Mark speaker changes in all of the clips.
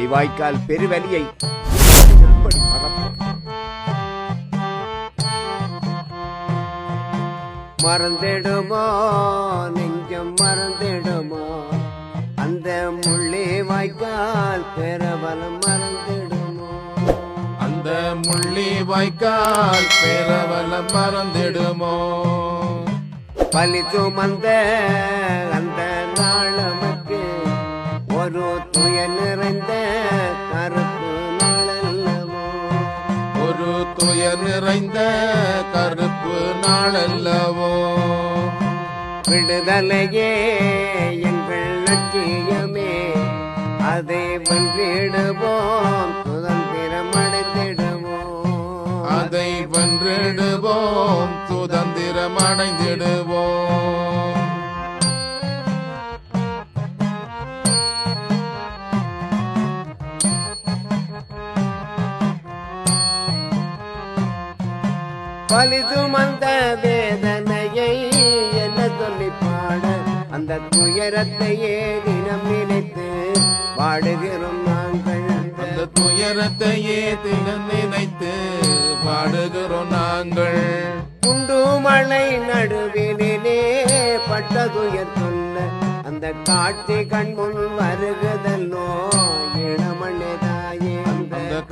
Speaker 1: முள்ளிவாய்க்கால் பெருவலியை எப்படி மறப்போம் மறந்திடுமோ? நெஞ்சம் மறந்திடுமோ? அந்த முள்ளி வாய்க்கால் பெறவலம் மறந்திடுமோ?
Speaker 2: அந்த முள்ளி வாய்க்கால் பேரவலம் மறந்திடுமோ?
Speaker 1: பலி சுமந்த அந்த நாளமக்கு ஒரு துய நிறைந்த கருப்பு நாளல்லவோ?
Speaker 2: ஒரு துயர் நிறைந்த கருப்பு நாளல்லவோ?
Speaker 1: விடுதலையே எங்கள் லட்சியமே அதை வென்றிடுவோம் சுதந்திரம் அடைந்திடுவோம்.
Speaker 2: அதை வென்றிடுவோம் சுதந்திரம் அடைந்திடுவோம்.
Speaker 1: பலி சுமந்த வேதனையை என்ன சொல்லி பாட? அந்த துயரத்தையே தினம் நினைத்து பாடுகிறோம் நாங்கள்.
Speaker 2: அந்த துயரத்தையே தினம் நினைத்து பாடுகிறோம் நாங்கள்.
Speaker 1: குண்டு மழை நடுவிலே பட்ட துயர் சொல்ல அந்த காட்சி கண் முன் வருகுதல்லோ இளமண்ணே
Speaker 2: அந்த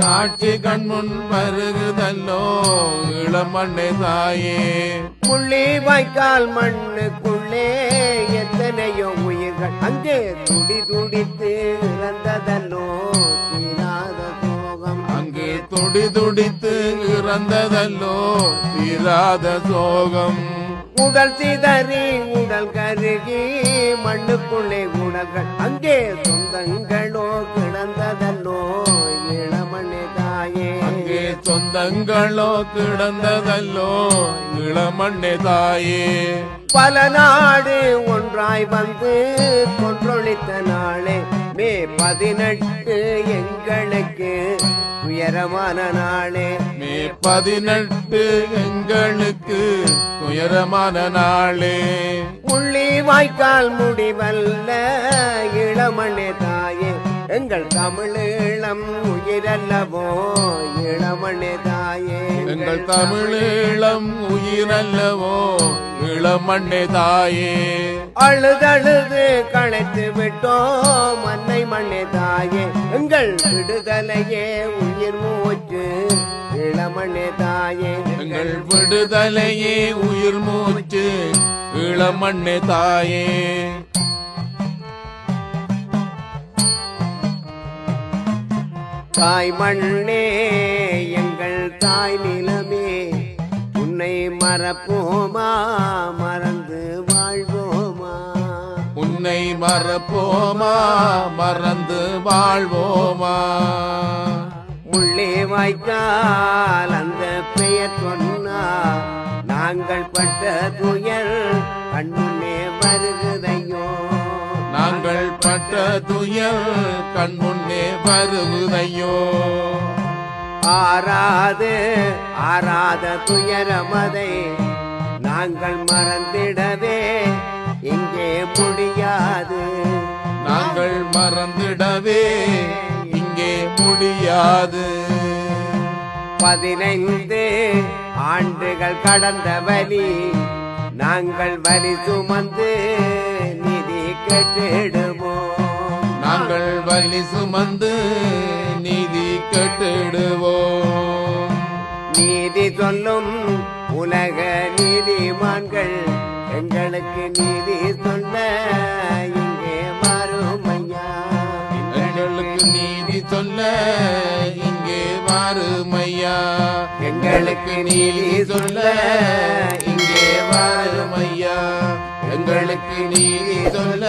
Speaker 2: காட்சி கண்முன் வருகுதல்லோ இளமண்ணே தாயே.
Speaker 1: முள்ளி வாய்க்கால் மண்ணுக்குள்ளே எத்தனையோ உயிர்கள் அங்கே துடி துடித்து இறந்ததல்லோ தீராத சோகம்.
Speaker 2: அங்கு துடி துடித்து இறந்ததல்லோ தீராத சோகம்.
Speaker 1: உடல் சிதறி உடல் கருகி மண்ணுக்குள்ளே உடல்கள் அங்கே சொந்தங்களோ.
Speaker 2: சொந்தங்களோ கிடந்ததல்லோ இளமண்ணே தாயே.
Speaker 1: பல நாடு ஒன்றாய் வந்து கொன்றொழித்த நாளே மே பதினெட்டு எங்களுக்கு உயரமான நாளே.
Speaker 2: மே பதினெட்டு எங்களுக்கு துயரமான நாளே.
Speaker 1: முள்ளி வாய்க்கால் முடிவல்ல இளமண்ணே தாயே. எங்கள் தமிழீழம் உயிரல்லவோ இளமண்ணே
Speaker 2: தமிழீழம் உயிரல்லவோ? இளமண்ணே தாயே.
Speaker 1: அழுதழுது களைத்து விட்டோம் மண்ணை மண்ணே தாயே. எங்கள் விடுதலையே உயிர் மூச்சு இளமண்ணே தாயே.
Speaker 2: எங்கள் விடுதலையே உயிர் மூச்சு இளமண்ணே தாயே.
Speaker 1: தாய் மண்ணே எங்கள் தாய் நிலமே உன்னை மறப்போமா? மறந்து வாழ்வோமா?
Speaker 2: உன்னை மறப்போமா? மறந்து வாழ்வோமா?
Speaker 1: உள்ளே வாய்க்கால் அந்த பெயர் சொன்னா நாங்கள் பட்ட துயர் கண்முன்னே வருகுதையோ?
Speaker 2: நாங்கள் பட்ட துயர் கண் முன்னே வருகுதையோ?
Speaker 1: ஆறாது ஆறாத துயரமதை நாங்கள் மறந்திடவே இங்கே முடியாது.
Speaker 2: நாங்கள் மறந்திடவே இங்கே முடியாது.
Speaker 1: பதினைந்து ஆண்டுகள் கடந்த வலி நாங்கள் வலி சுமந்து நிதி கெட்டிடுவோம்.
Speaker 2: நாங்கள் வலி சுமந்து நீதி கெட்டிடுவோம்
Speaker 1: நீதி சொல்லும் உலக நீதிமான்கள் எங்களுக்கு நீதி சொல்ல இங்கே வரும் ஐயா
Speaker 2: எங்களுக்கு நீதி சொல்ல இங்கே வாருமையா
Speaker 1: எங்களுக்கு நீதி சொல்ல
Speaker 2: இங்கே வாருமையா எங்களுக்கு நீதி சொல்ல